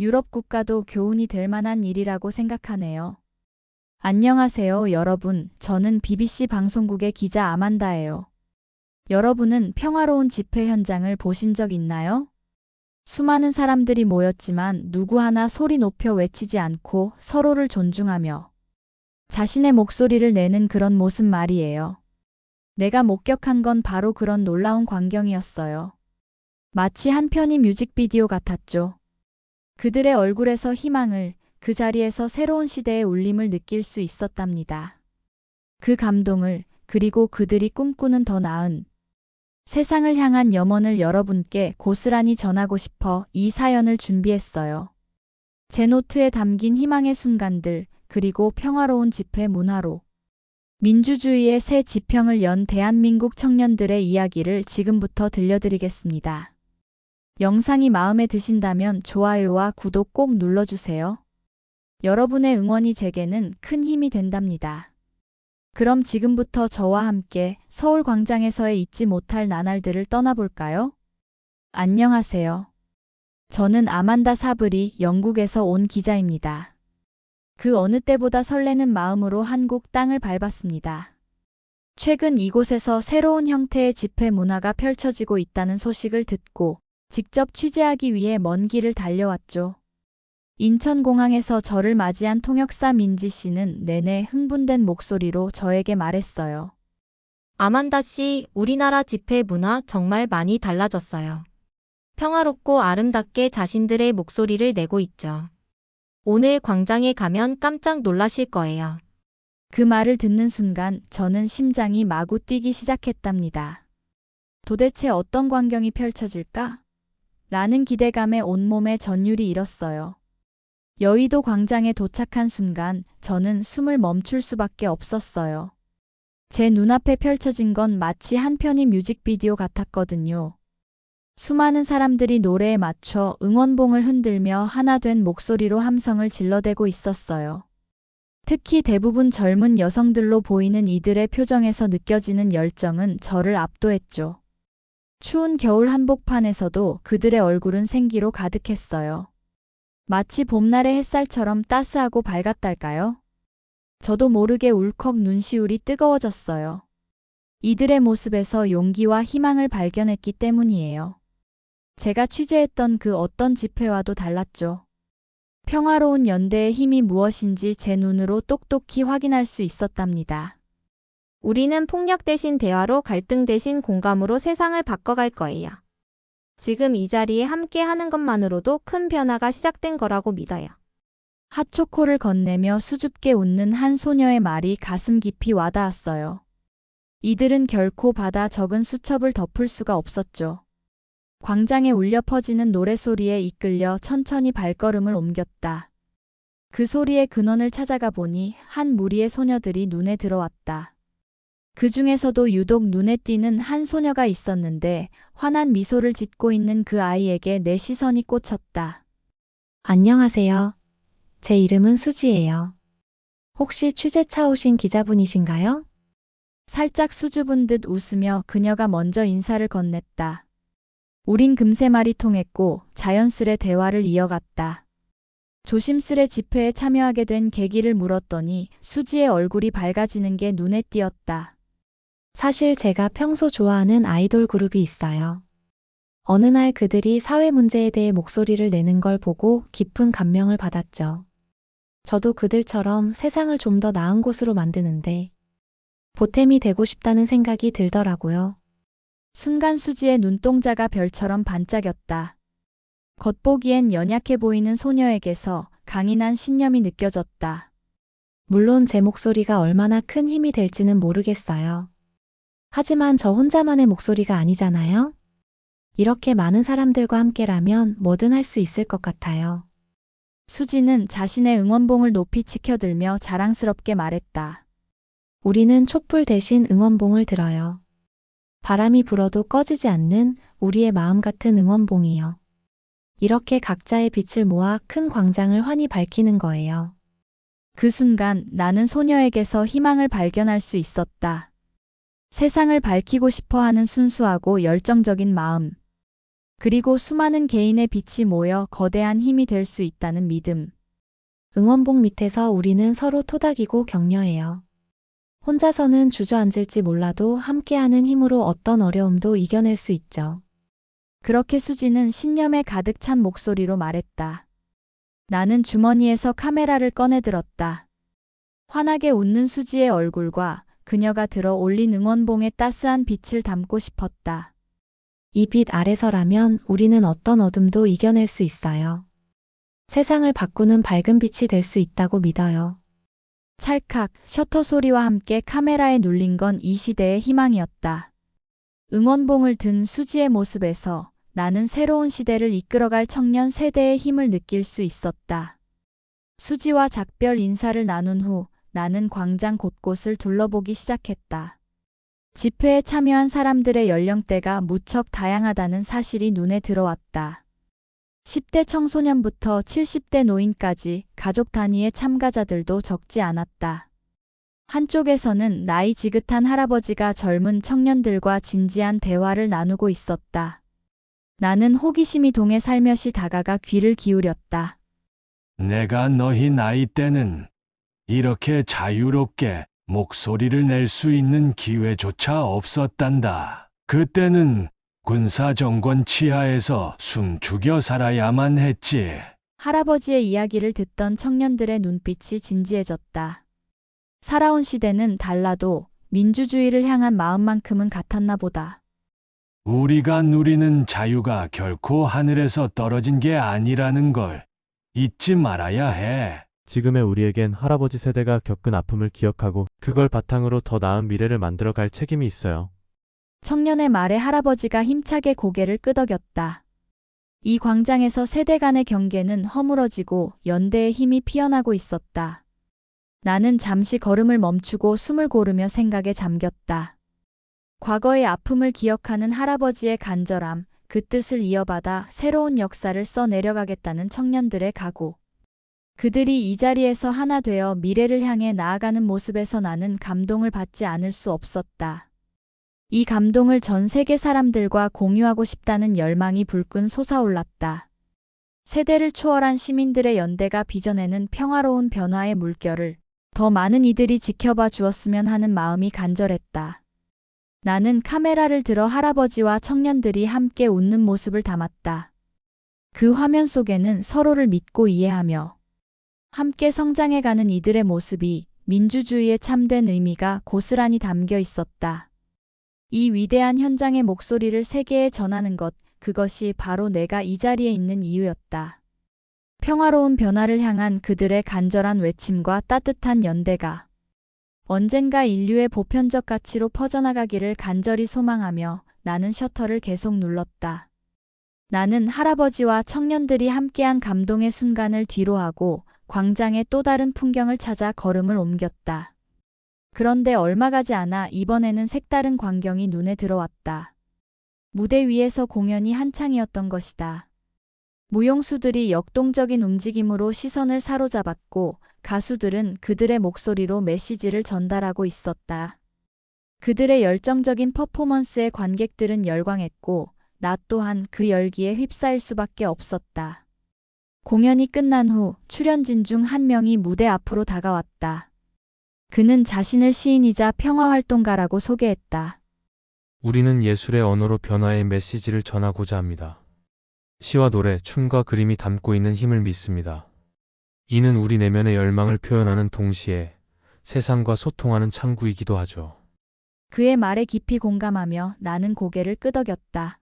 유럽 국가도 교훈이 될 만한 일이라고 생각하네요. 안녕하세요, 여러분. 저는 BBC 방송국의 기자 아만다예요. 여러분은 평화로운 집회 현장을 보신 적 있나요? 수많은 사람들이 모였지만 누구 하나 소리 높여 외치지 않고 서로를 존중하며 자신의 목소리를 내는 그런 모습 말이에요. 내가 목격한 건 바로 그런 놀라운 광경이었어요. 마치 한 편의 뮤직비디오 같았죠. 그들의 얼굴에서 희망을, 그 자리에서 새로운 시대의 울림을 느낄 수 있었답니다. 그 감동을, 그리고 그들이 꿈꾸는 더 나은 세상을 향한 염원을 여러분께 고스란히 전하고 싶어 이 사연을 준비했어요. 제 노트에 담긴 희망의 순간들, 그리고 평화로운 집회 문화로 민주주의의 새 지평을 연 대한민국 청년들의 이야기를 지금부터 들려드리겠습니다. 영상이 마음에 드신다면 좋아요와 구독 꼭 눌러주세요. 여러분의 응원이 제게는 큰 힘이 된답니다. 그럼 지금부터 저와 함께 서울 광장에서의 잊지 못할 나날들을 떠나볼까요? 안녕하세요. 저는 아만다 사브리 영국에서 온 기자입니다. 그 어느 때보다 설레는 마음으로 한국 땅을 밟았습니다. 최근 이곳에서 새로운 형태의 집회 문화가 펼쳐지고 있다는 소식을 듣고 직접 취재하기 위해 먼 길을 달려왔죠. 인천공항에서 저를 맞이한 통역사 민지 씨는 내내 흥분된 목소리로 저에게 말했어요. 아만다 씨, 우리나라 집회 문화 정말 많이 달라졌어요. 평화롭고 아름답게 자신들의 목소리를 내고 있죠. 오늘 광장에 가면 깜짝 놀라실 거예요. 그 말을 듣는 순간 저는 심장이 마구 뛰기 시작했답니다. 도대체 어떤 광경이 펼쳐질까? 라는 기대감에 온몸에 전율이 일었어요. 여의도 광장에 도착한 순간 저는 숨을 멈출 수밖에 없었어요. 제 눈앞에 펼쳐진 건 마치 한 편의 뮤직비디오 같았거든요. 수많은 사람들이 노래에 맞춰 응원봉을 흔들며 하나 된 목소리로 함성을 질러대고 있었어요. 특히 대부분 젊은 여성들로 보이는 이들의 표정에서 느껴지는 열정은 저를 압도했죠. 추운 겨울 한복판에서도 그들의 얼굴은 생기로 가득했어요. 마치 봄날의 햇살처럼 따스하고 밝았달까요? 저도 모르게 울컥 눈시울이 뜨거워졌어요. 이들의 모습에서 용기와 희망을 발견했기 때문이에요. 제가 취재했던 그 어떤 집회와도 달랐죠. 평화로운 연대의 힘이 무엇인지 제 눈으로 똑똑히 확인할 수 있었답니다. 우리는 폭력 대신 대화로 갈등 대신 공감으로 세상을 바꿔갈 거예요. 지금 이 자리에 함께 하는 것만으로도 큰 변화가 시작된 거라고 믿어요. 핫초코를 건네며 수줍게 웃는 한 소녀의 말이 가슴 깊이 와닿았어요. 이들은 결코 바다 적은 수첩을 덮을 수가 없었죠. 광장에 울려 퍼지는 노래소리에 이끌려 천천히 발걸음을 옮겼다. 그 소리의 근원을 찾아가 보니 한 무리의 소녀들이 눈에 들어왔다. 그 중에서도 유독 눈에 띄는 한 소녀가 있었는데 환한 미소를 짓고 있는 그 아이에게 내 시선이 꽂혔다. 안녕하세요. 제 이름은 수지예요. 혹시 취재차 오신 기자분이신가요? 살짝 수줍은 듯 웃으며 그녀가 먼저 인사를 건넸다. 우린 금세 말이 통했고 자연스레 대화를 이어갔다. 조심스레 집회에 참여하게 된 계기를 물었더니 수지의 얼굴이 밝아지는 게 눈에 띄었다. 사실 제가 평소 좋아하는 아이돌 그룹이 있어요. 어느 날 그들이 사회 문제에 대해 목소리를 내는 걸 보고 깊은 감명을 받았죠. 저도 그들처럼 세상을 좀 더 나은 곳으로 만드는데 보탬이 되고 싶다는 생각이 들더라고요. 순간 수지의 눈동자가 별처럼 반짝였다. 겉보기엔 연약해 보이는 소녀에게서 강인한 신념이 느껴졌다. 물론 제 목소리가 얼마나 큰 힘이 될지는 모르겠어요. 하지만 저 혼자만의 목소리가 아니잖아요? 이렇게 많은 사람들과 함께라면 뭐든 할 수 있을 것 같아요. 수지는 자신의 응원봉을 높이 치켜들며 자랑스럽게 말했다. 우리는 촛불 대신 응원봉을 들어요. 바람이 불어도 꺼지지 않는 우리의 마음 같은 응원봉이요. 이렇게 각자의 빛을 모아 큰 광장을 환히 밝히는 거예요. 그 순간 나는 소녀에게서 희망을 발견할 수 있었다. 세상을 밝히고 싶어 하는 순수하고 열정적인 마음. 그리고 수많은 개인의 빛이 모여 거대한 힘이 될 수 있다는 믿음. 응원봉 밑에서 우리는 서로 토닥이고 격려해요. 혼자서는 주저앉을지 몰라도 함께하는 힘으로 어떤 어려움도 이겨낼 수 있죠. 그렇게 수지는 신념에 가득 찬 목소리로 말했다. 나는 주머니에서 카메라를 꺼내 들었다. 환하게 웃는 수지의 얼굴과 그녀가 들어 올린 응원봉의 따스한 빛을 담고 싶었다. 이 빛 아래서라면 우리는 어떤 어둠도 이겨낼 수 있어요. 세상을 바꾸는 밝은 빛이 될 수 있다고 믿어요. 찰칵 셔터 소리와 함께 카메라에 눌린 건 이 시대의 희망이었다. 응원봉을 든 수지의 모습에서 나는 새로운 시대를 이끌어갈 청년 세대의 힘을 느낄 수 있었다. 수지와 작별 인사를 나눈 후 나는 광장 곳곳을 둘러보기 시작했다. 집회에 참여한 사람들의 연령대가 무척 다양하다는 사실이 눈에 들어왔다. 10대 청소년부터 70대 노인까지 가족 단위의 참가자들도 적지 않았다. 한쪽에서는 나이 지긋한 할아버지가 젊은 청년들과 진지한 대화를 나누고 있었다. 나는 호기심이 동해 살며시 다가가 귀를 기울였다. 내가 너희 나이 때는 이렇게 자유롭게 목소리를 낼 수 있는 기회조차 없었단다. 그때는 군사 정권 치하에서 숨 죽여 살아야만 했지. 할아버지의 이야기를 듣던 청년들의 눈빛이 진지해졌다. 살아온 시대는 달라도 민주주의를 향한 마음만큼은 같았나 보다. 우리가 누리는 자유가 결코 하늘에서 떨어진 게 아니라는 걸 잊지 말아야 해. 지금의 우리에겐 할아버지 세대가 겪은 아픔을 기억하고 그걸 바탕으로 더 나은 미래를 만들어 갈 책임이 있어요. 청년의 말에 할아버지가 힘차게 고개를 끄덕였다. 이 광장에서 세대 간의 경계는 허물어지고 연대의 힘이 피어나고 있었다. 나는 잠시 걸음을 멈추고 숨을 고르며 생각에 잠겼다. 과거의 아픔을 기억하는 할아버지의 간절함, 그 뜻을 이어받아 새로운 역사를 써 내려가겠다는 청년들의 각오. 그들이 이 자리에서 하나 되어 미래를 향해 나아가는 모습에서 나는 감동을 받지 않을 수 없었다. 이 감동을 전 세계 사람들과 공유하고 싶다는 열망이 불끈 솟아올랐다. 세대를 초월한 시민들의 연대가 빚어내는 평화로운 변화의 물결을 더 많은 이들이 지켜봐 주었으면 하는 마음이 간절했다. 나는 카메라를 들어 할아버지와 청년들이 함께 웃는 모습을 담았다. 그 화면 속에는 서로를 믿고 이해하며 함께 성장해가는 이들의 모습이 민주주의의 참된 의미가 고스란히 담겨 있었다. 이 위대한 현장의 목소리를 세계에 전하는 것, 그것이 바로 내가 이 자리에 있는 이유였다. 평화로운 변화를 향한 그들의 간절한 외침과 따뜻한 연대가 언젠가 인류의 보편적 가치로 퍼져나가기를 간절히 소망하며 나는 셔터를 계속 눌렀다. 나는 할아버지와 청년들이 함께한 감동의 순간을 뒤로하고 광장의 또 다른 풍경을 찾아 걸음을 옮겼다. 그런데 얼마 가지 않아 이번에는 색다른 광경이 눈에 들어왔다. 무대 위에서 공연이 한창이었던 것이다. 무용수들이 역동적인 움직임으로 시선을 사로잡았고 가수들은 그들의 목소리로 메시지를 전달하고 있었다. 그들의 열정적인 퍼포먼스에 관객들은 열광했고 나 또한 그 열기에 휩싸일 수밖에 없었다. 공연이 끝난 후 출연진 중 한 명이 무대 앞으로 다가왔다. 그는 자신을 시인이자 평화활동가라고 소개했다. 우리는 예술의 언어로 변화의 메시지를 전하고자 합니다. 시와 노래, 춤과 그림이 담고 있는 힘을 믿습니다. 이는 우리 내면의 열망을 표현하는 동시에 세상과 소통하는 창구이기도 하죠. 그의 말에 깊이 공감하며 나는 고개를 끄덕였다.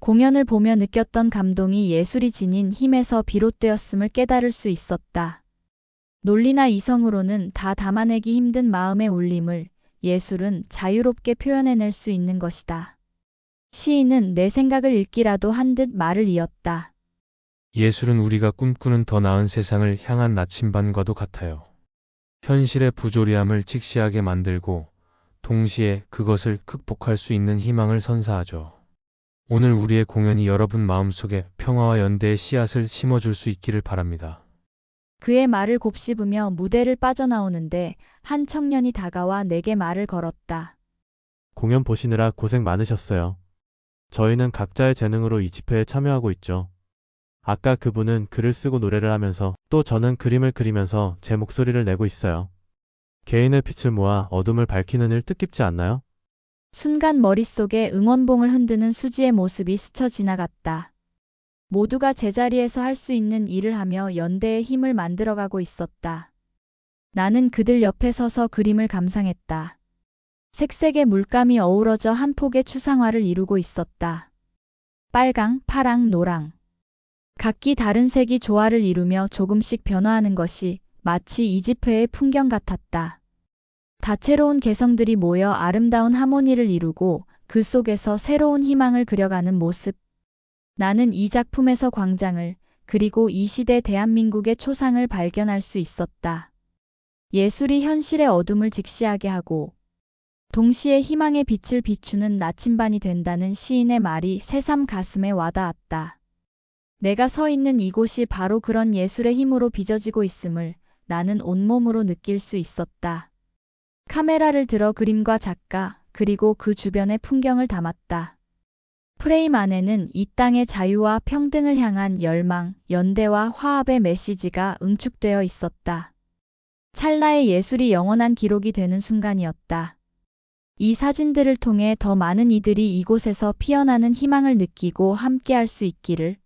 공연을 보며 느꼈던 감동이 예술이 지닌 힘에서 비롯되었음을 깨달을 수 있었다. 논리나 이성으로는 다 담아내기 힘든 마음의 울림을 예술은 자유롭게 표현해낼 수 있는 것이다. 시인은 내 생각을 읽기라도 한 듯 말을 이었다. 예술은 우리가 꿈꾸는 더 나은 세상을 향한 나침반과도 같아요. 현실의 부조리함을 직시하게 만들고 동시에 그것을 극복할 수 있는 희망을 선사하죠. 오늘 우리의 공연이 여러분 마음속에 평화와 연대의 씨앗을 심어줄 수 있기를 바랍니다. 그의 말을 곱씹으며 무대를 빠져나오는데 한 청년이 다가와 내게 말을 걸었다. 공연 보시느라 고생 많으셨어요. 저희는 각자의 재능으로 이 집회에 참여하고 있죠. 아까 그분은 글을 쓰고 노래를 하면서 또 저는 그림을 그리면서 제 목소리를 내고 있어요. 개인의 빛을 모아 어둠을 밝히는 일 뜻깊지 않나요? 순간 머릿속에 응원봉을 흔드는 수지의 모습이 스쳐 지나갔다. 모두가 제자리에서 할 수 있는 일을 하며 연대의 힘을 만들어가고 있었다. 나는 그들 옆에 서서 그림을 감상했다. 색색의 물감이 어우러져 한 폭의 추상화를 이루고 있었다. 빨강, 파랑, 노랑. 각기 다른 색이 조화를 이루며 조금씩 변화하는 것이 마치 이 집회의 풍경 같았다. 다채로운 개성들이 모여 아름다운 하모니를 이루고 그 속에서 새로운 희망을 그려가는 모습. 나는 이 작품에서 광장을 그리고 이 시대 대한민국의 초상을 발견할 수 있었다. 예술이 현실의 어둠을 직시하게 하고 동시에 희망의 빛을 비추는 나침반이 된다는 시인의 말이 새삼 가슴에 와닿았다. 내가 서 있는 이곳이 바로 그런 예술의 힘으로 빚어지고 있음을 나는 온몸으로 느낄 수 있었다. 카메라를 들어 그림과 작가, 그리고 그 주변의 풍경을 담았다. 프레임 안에는 이 땅의 자유와 평등을 향한 열망, 연대와 화합의 메시지가 응축되어 있었다. 찰나의 예술이 영원한 기록이 되는 순간이었다. 이 사진들을 통해 더 많은 이들이 이곳에서 피어나는 희망을 느끼고 함께할 수 있기를.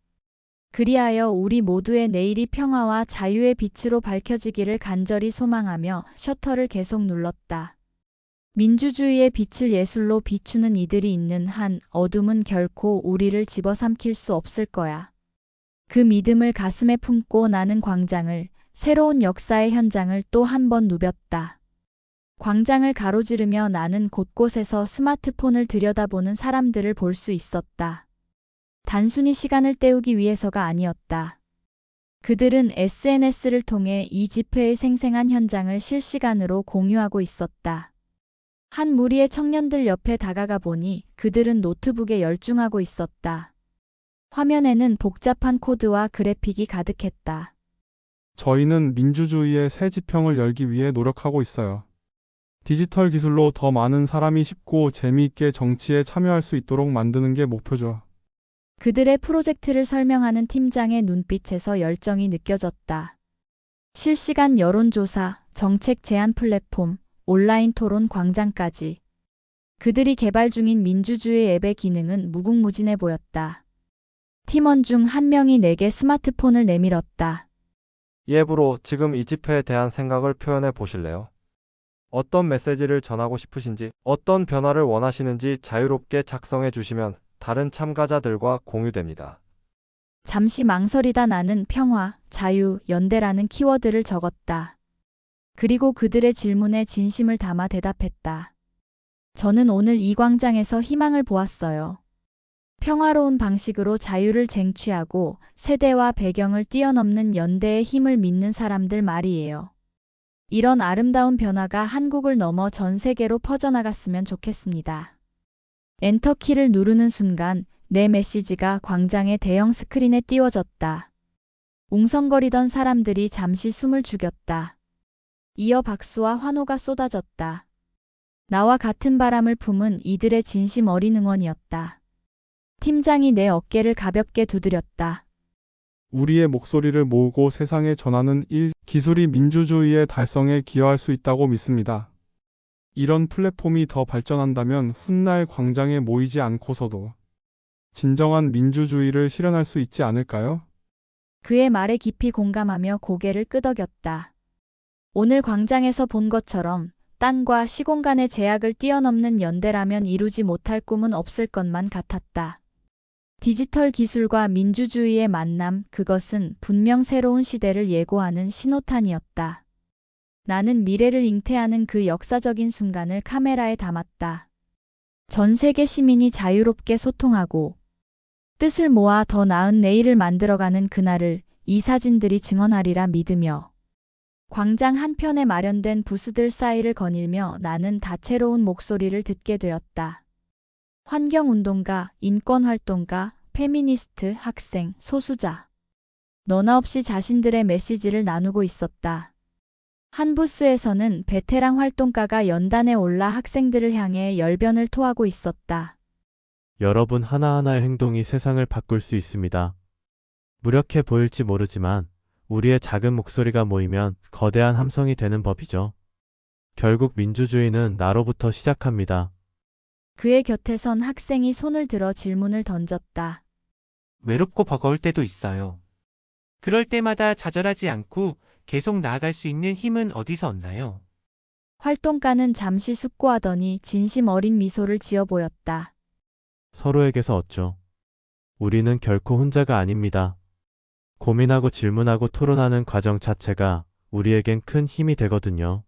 그리하여 우리 모두의 내일이 평화와 자유의 빛으로 밝혀지기를 간절히 소망하며 셔터를 계속 눌렀다. 민주주의의 빛을 예술로 비추는 이들이 있는 한 어둠은 결코 우리를 집어삼킬 수 없을 거야. 그 믿음을 가슴에 품고 나는 광장을, 새로운 역사의 현장을 또 한 번 누볐다. 광장을 가로지르며 나는 곳곳에서 스마트폰을 들여다보는 사람들을 볼 수 있었다. 단순히 시간을 때우기 위해서가 아니었다. 그들은 SNS를 통해 이 집회의 생생한 현장을 실시간으로 공유하고 있었다. 한 무리의 청년들 옆에 다가가 보니 그들은 노트북에 열중하고 있었다. 화면에는 복잡한 코드와 그래픽이 가득했다. 저희는 민주주의의 새 지평을 열기 위해 노력하고 있어요. 디지털 기술로 더 많은 사람이 쉽고 재미있게 정치에 참여할 수 있도록 만드는 게 목표죠. 그들의 프로젝트를 설명하는 팀장의 눈빛에서 열정이 느껴졌다. 실시간 여론조사, 정책 제안 플랫폼, 온라인 토론 광장까지. 그들이 개발 중인 민주주의 앱의 기능은 무궁무진해 보였다. 팀원 중 한 명이 내게 스마트폰을 내밀었다. 이 앱으로 지금 이 집회에 대한 생각을 표현해 보실래요? 어떤 메시지를 전하고 싶으신지, 어떤 변화를 원하시는지 자유롭게 작성해 주시면 다른 참가자들과 공유됩니다. 잠시 망설이다 나는 평화, 자유, 연대라는 키워드를 적었다. 그리고 그들의 질문에 진심을 담아 대답했다. 저는 오늘 이 광장에서 희망을 보았어요. 평화로운 방식으로 자유를 쟁취하고 세대와 배경을 뛰어넘는 연대의 힘을 믿는 사람들 말이에요. 이런 아름다운 변화가 한국을 넘어 전 세계로 퍼져나갔으면 좋겠습니다. 엔터키를 누르는 순간 내 메시지가 광장의 대형 스크린에 띄워졌다. 웅성거리던 사람들이 잠시 숨을 죽였다. 이어 박수와 환호가 쏟아졌다. 나와 같은 바람을 품은 이들의 진심 어린 응원이었다. 팀장이 내 어깨를 가볍게 두드렸다. 우리의 목소리를 모으고 세상에 전하는 일, 기술이 민주주의의 달성에 기여할 수 있다고 믿습니다. 이런 플랫폼이 더 발전한다면 훗날 광장에 모이지 않고서도 진정한 민주주의를 실현할 수 있지 않을까요? 그의 말에 깊이 공감하며 고개를 끄덕였다. 오늘 광장에서 본 것처럼 땅과 시공간의 제약을 뛰어넘는 연대라면 이루지 못할 꿈은 없을 것만 같았다. 디지털 기술과 민주주의의 만남, 그것은 분명 새로운 시대를 예고하는 신호탄이었다. 나는 미래를 잉태하는 그 역사적인 순간을 카메라에 담았다. 전 세계 시민이 자유롭게 소통하고 뜻을 모아 더 나은 내일을 만들어가는 그날을 이 사진들이 증언하리라 믿으며 광장 한편에 마련된 부스들 사이를 거닐며 나는 다채로운 목소리를 듣게 되었다. 환경운동가, 인권활동가, 페미니스트, 학생, 소수자. 너나 없이 자신들의 메시지를 나누고 있었다. 한 부스에서는 베테랑 활동가가 연단에 올라 학생들을 향해 열변을 토하고 있었다. 여러분 하나하나의 행동이 세상을 바꿀 수 있습니다. 무력해 보일지 모르지만 우리의 작은 목소리가 모이면 거대한 함성이 되는 법이죠. 결국 민주주의는 나로부터 시작합니다. 그의 곁에 선 학생이 손을 들어 질문을 던졌다. 외롭고 버거울 때도 있어요. 그럴 때마다 좌절하지 않고 계속 나아갈 수 있는 힘은 어디서 얻나요? 활동가는 잠시 숙고하더니 진심 어린 미소를 지어 보였다. 서로에게서 얻죠. 우리는 결코 혼자가 아닙니다. 고민하고 질문하고 토론하는 과정 자체가 우리에겐 큰 힘이 되거든요.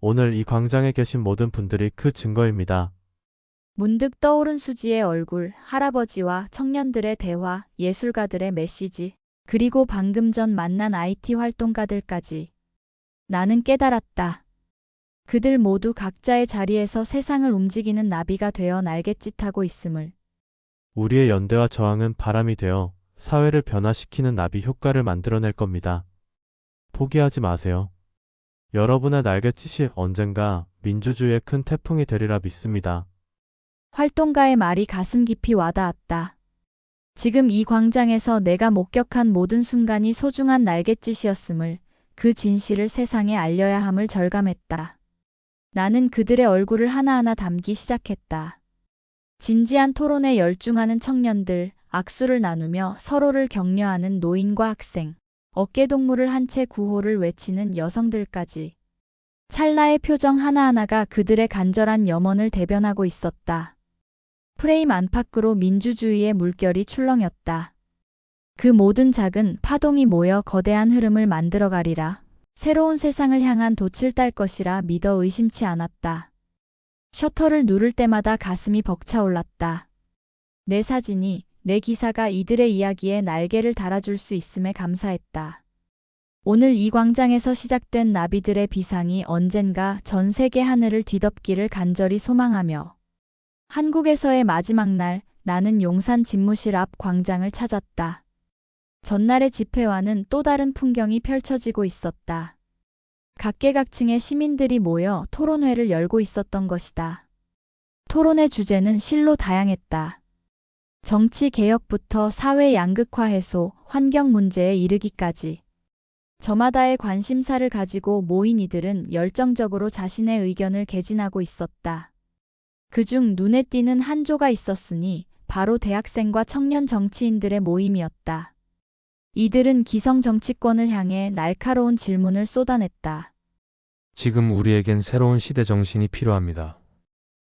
오늘 이 광장에 계신 모든 분들이 그 증거입니다. 문득 떠오른 수지의 얼굴, 할아버지와 청년들의 대화, 예술가들의 메시지, 그리고 방금 전 만난 IT 활동가들까지. 나는 깨달았다. 그들 모두 각자의 자리에서 세상을 움직이는 나비가 되어 날갯짓하고 있음을. 우리의 연대와 저항은 바람이 되어 사회를 변화시키는 나비 효과를 만들어낼 겁니다. 포기하지 마세요. 여러분의 날갯짓이 언젠가 민주주의의 큰 태풍이 되리라 믿습니다. 활동가의 말이 가슴 깊이 와닿았다. 지금 이 광장에서 내가 목격한 모든 순간이 소중한 날갯짓이었음을, 그 진실을 세상에 알려야 함을 절감했다. 나는 그들의 얼굴을 하나하나 담기 시작했다. 진지한 토론에 열중하는 청년들, 악수를 나누며 서로를 격려하는 노인과 학생, 어깨동무를 한 채 구호를 외치는 여성들까지. 찰나의 표정 하나하나가 그들의 간절한 염원을 대변하고 있었다. 프레임 안팎으로 민주주의의 물결이 출렁였다. 그 모든 작은 파동이 모여 거대한 흐름을 만들어가리라. 새로운 세상을 향한 돛을 딸 것이라 믿어 의심치 않았다. 셔터를 누를 때마다 가슴이 벅차올랐다. 내 사진이, 내 기사가 이들의 이야기에 날개를 달아줄 수 있음에 감사했다. 오늘 이 광장에서 시작된 나비들의 비상이 언젠가 전 세계 하늘을 뒤덮기를 간절히 소망하며 한국에서의 마지막 날 나는 용산 집무실 앞 광장을 찾았다. 전날의 집회와는 또 다른 풍경이 펼쳐지고 있었다. 각계각층의 시민들이 모여 토론회를 열고 있었던 것이다. 토론의 주제는 실로 다양했다. 정치 개혁부터 사회 양극화 해소, 환경 문제에 이르기까지. 저마다의 관심사를 가지고 모인 이들은 열정적으로 자신의 의견을 개진하고 있었다. 그중 눈에 띄는 한 조가 있었으니 바로 대학생과 청년 정치인들의 모임이었다. 이들은 기성 정치권을 향해 날카로운 질문을 쏟아냈다. 지금 우리에겐 새로운 시대 정신이 필요합니다.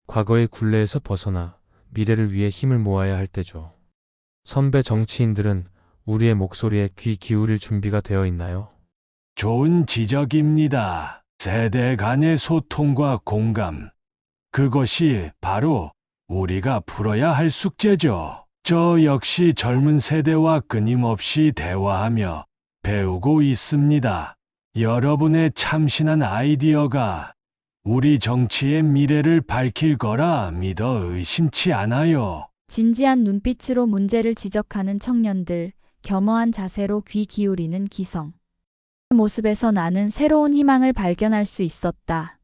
과거의 굴레에서 벗어나 미래를 위해 힘을 모아야 할 때죠. 선배 정치인들은 우리의 목소리에 귀 기울일 준비가 되어 있나요? 좋은 지적입니다. 세대 간의 소통과 공감. 그것이 바로 우리가 풀어야 할 숙제죠. 저 역시 젊은 세대와 끊임없이 대화하며 배우고 있습니다. 여러분의 참신한 아이디어가 우리 정치의 미래를 밝힐 거라 믿어 의심치 않아요. 진지한 눈빛으로 문제를 지적하는 청년들, 겸허한 자세로 귀 기울이는 기성. 그 모습에서 나는 새로운 희망을 발견할 수 있었다.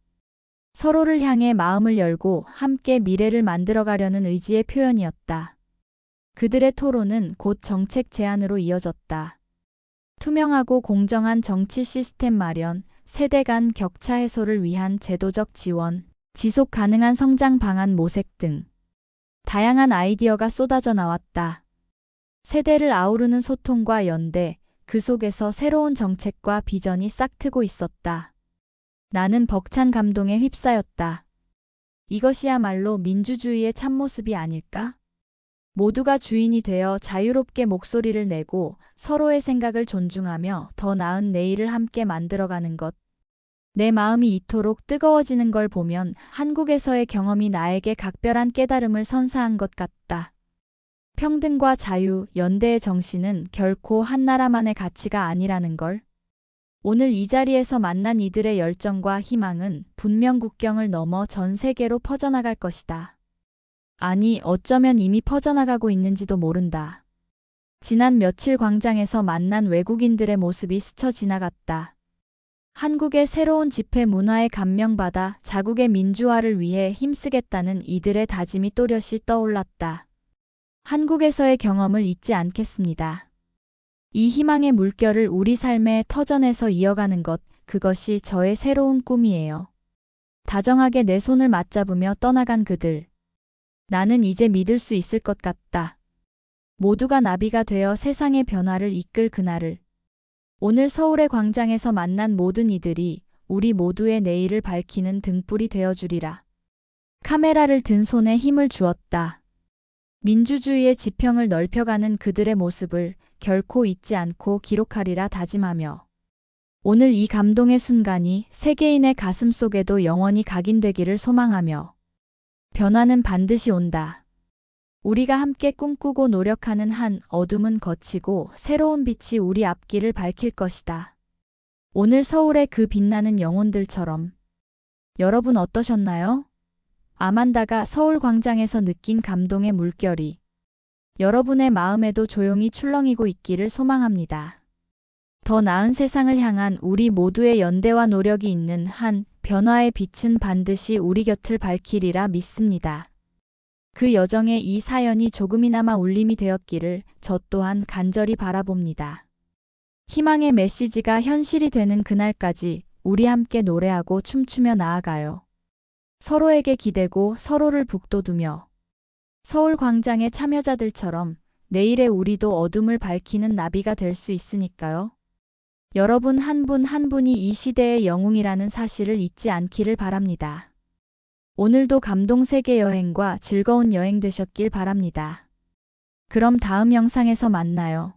서로를 향해 마음을 열고 함께 미래를 만들어가려는 의지의 표현이었다. 그들의 토론은 곧 정책 제안으로 이어졌다. 투명하고 공정한 정치 시스템 마련, 세대 간 격차 해소를 위한 제도적 지원, 지속 가능한 성장 방안 모색 등 다양한 아이디어가 쏟아져 나왔다. 세대를 아우르는 소통과 연대, 그 속에서 새로운 정책과 비전이 싹트고 있었다. 나는 벅찬 감동에 휩싸였다. 이것이야말로 민주주의의 참모습이 아닐까? 모두가 주인이 되어 자유롭게 목소리를 내고 서로의 생각을 존중하며 더 나은 내일을 함께 만들어가는 것. 내 마음이 이토록 뜨거워지는 걸 보면 한국에서의 경험이 나에게 각별한 깨달음을 선사한 것 같다. 평등과 자유, 연대의 정신은 결코 한 나라만의 가치가 아니라는 걸. 오늘 이 자리에서 만난 이들의 열정과 희망은 분명 국경을 넘어 전 세계로 퍼져나갈 것이다. 아니, 어쩌면 이미 퍼져나가고 있는지도 모른다. 지난 며칠 광장에서 만난 외국인들의 모습이 스쳐 지나갔다. 한국의 새로운 집회 문화에 감명받아 자국의 민주화를 위해 힘쓰겠다는 이들의 다짐이 또렷이 떠올랐다. 한국에서의 경험을 잊지 않겠습니다. 이 희망의 물결을 우리 삶의 터전에서 이어가는 것, 그것이 저의 새로운 꿈이에요. 다정하게 내 손을 맞잡으며 떠나간 그들. 나는 이제 믿을 수 있을 것 같다. 모두가 나비가 되어 세상의 변화를 이끌 그날을. 오늘 서울의 광장에서 만난 모든 이들이 우리 모두의 내일을 밝히는 등불이 되어주리라. 카메라를 든 손에 힘을 주었다. 민주주의의 지평을 넓혀가는 그들의 모습을 결코 잊지 않고 기록하리라 다짐하며 오늘 이 감동의 순간이 세계인의 가슴 속에도 영원히 각인되기를 소망하며 변화는 반드시 온다. 우리가 함께 꿈꾸고 노력하는 한 어둠은 거치고 새로운 빛이 우리 앞길을 밝힐 것이다. 오늘 서울의 그 빛나는 영혼들처럼 여러분 어떠셨나요? 아만다가 서울 광장에서 느낀 감동의 물결이 여러분의 마음에도 조용히 출렁이고 있기를 소망합니다. 더 나은 세상을 향한 우리 모두의 연대와 노력이 있는 한 변화의 빛은 반드시 우리 곁을 밝히리라 믿습니다. 그 여정에 이 사연이 조금이나마 울림이 되었기를 저 또한 간절히 바라봅니다. 희망의 메시지가 현실이 되는 그날까지 우리 함께 노래하고 춤추며 나아가요. 서로에게 기대고 서로를 북돋우며 서울 광장의 참여자들처럼 내일의 우리도 어둠을 밝히는 나비가 될 수 있으니까요. 여러분 한 분 한 분이 이 시대의 영웅이라는 사실을 잊지 않기를 바랍니다. 오늘도 감동 세계 여행과 즐거운 여행 되셨길 바랍니다. 그럼 다음 영상에서 만나요.